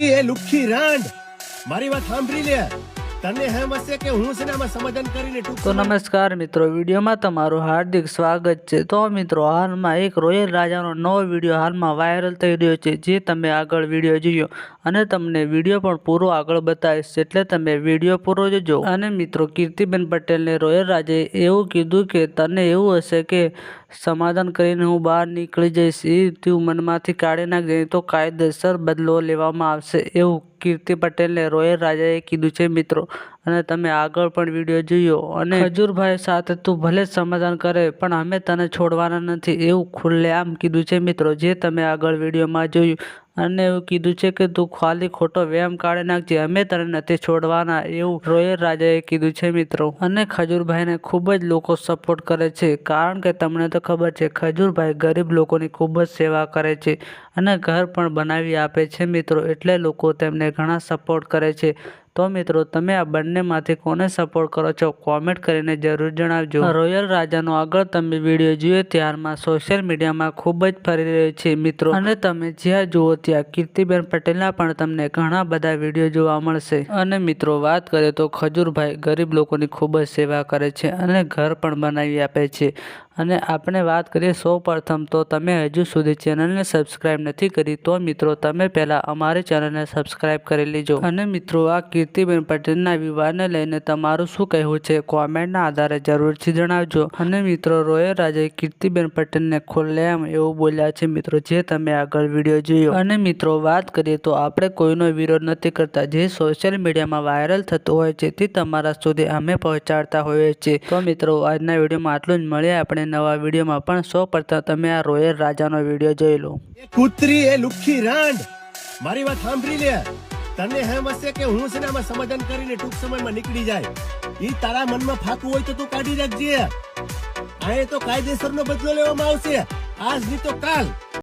એ લુખ્ખી રાંડ. મારી વાત સાંભળી લે. તને હેમ હશે કે હું ને સમાધાન કરીને તો નમસ્કાર મિત્રો વિડીયોમાં તમારું હાર્દિક સ્વાગત છે. તો મિત્રો હાલમાં એક રોયલ રાજાનો નવો વીડિયો હાલમાં વાયરલ થઈ રહ્યો છે જે તમે આગળ વીડિયો જોયો અને તમને વીડિયો પણ પૂરો આગળ બતાવીશ એટલે તમે વીડિયો પૂરો જોજો. અને મિત્રો કીર્તિબેન પટેલને રોયલ રાજાએ એવું કીધું કે તને એવું હશે કે સમાધાન કરીને હું બહાર નીકળી જઈશ. એ તું મનમાંથી કાઢી નાખજે તો કાયદેસર બદલો લેવામાં આવશે. એવું કીર્તિ પટેલને રોયલ રાજાએ કીધું છે, મિત્રો. અને તમે આગળ પણ વીડિયો જોયો. અને ખજૂરભાઈ સાથે તું ભલે સમાધાન કરે, પણ અમે તને છોડવાના નથી. એવું ખુલ્લેઆમ કીધું છે, મિત્રો. જે તમે આગળ વિડીયોમાં જોયું અને એવું કીધું છે કે તું ખાલી ખોટો વ્યાયામ કાઢી નાખજે, અમે તને નથી છોડવાના, એવું રોયલ રાજાએ કીધું છે મિત્રો. અને ખજૂરભાઈને ખૂબ જ લોકો સપોર્ટ કરે છે, કારણ કે તમને તો ખબર છે, ખજૂરભાઈ ગરીબ લોકોની ખૂબ જ સેવા કરે છે અને ઘર પણ બનાવી આપે છે મિત્રો, એટલે લોકો તેમને ઘણા સપોર્ટ કરે છે. તો મિત્રો તમે આ બંનેમાંથી કોને સપોર્ટ કરો છો? કોમેન્ટ કરીને જરૂર જણાવજો. રોયલ રાજાનો આગળ તમે વીડિયો જોયો ત્યારમાં સોશિયલ મીડિયામાં ખૂબ જ ફરી રહ્યો છે મિત્રો. અને તમે જ્યાં જુઓ ત્યાં કીર્તિબેન પટેલના પણ તમને ઘણા બધા વીડિયો જોવા મળશે. અને મિત્રો વાત કરીએ તો ખજૂરભાઈ ગરીબ લોકોની ખૂબ જ સેવા કરે છે અને ઘર પણ બનાવી આપે છે. અને આપણે વાત કરીએ સૌ પ્રથમ તો તમે હજુ સુધી ચેનલને સબસ્ક્રાઈબ નથી કરી તો મિત્રો તમે પહેલાં અમારી ચેનલને સબસ્ક્રાઈબ કરી લેજો. અને મિત્રો આ કીર્તિબેન પટેલના વિવાહને લઈને તમારું શું કહેવું છે? કોમેન્ટના આધારે જરૂરથી જણાવજો. અને મિત્રો, રોયલ રાજાએ કીર્તિબેન પટેલને ખુલ્લેઆમ એવું બોલ્યા છે મિત્રો, જે તમે આગળ વીડિયો જોયો. અને મિત્રો, વાત કરીએ તો આપણે કોઈનો વિરોધ નથી કરતા. જે સોશિયલ મીડિયામાં વાયરલ થતું હોય છે તે તમારા સુધી અમે પહોંચાડતા હોઈએ છીએ. તો મિત્રો, આજના વિડીયોમાં આટલું જ. મળીએ આપણે નવા વિડીયોમાં પણ. સૌ પ્રથમ તમે આ રોયલ રાજાનો વીડિયો જોઈ લો. કૂતરી એ લુખી રાંડ. મારી વાત સાંભળી લે. તને હેમ હશે કે હું છે ને આમાં સમાધાન કરીને ટૂંક સમયમાં નીકળી જાય. ઈ તારા મનમાં ફાકું હોય તો તું કાઢી રાખજે. આ તો કાયદેસરનો બદલો લેવામાં આવશે. આજ નહીં તો કાલ.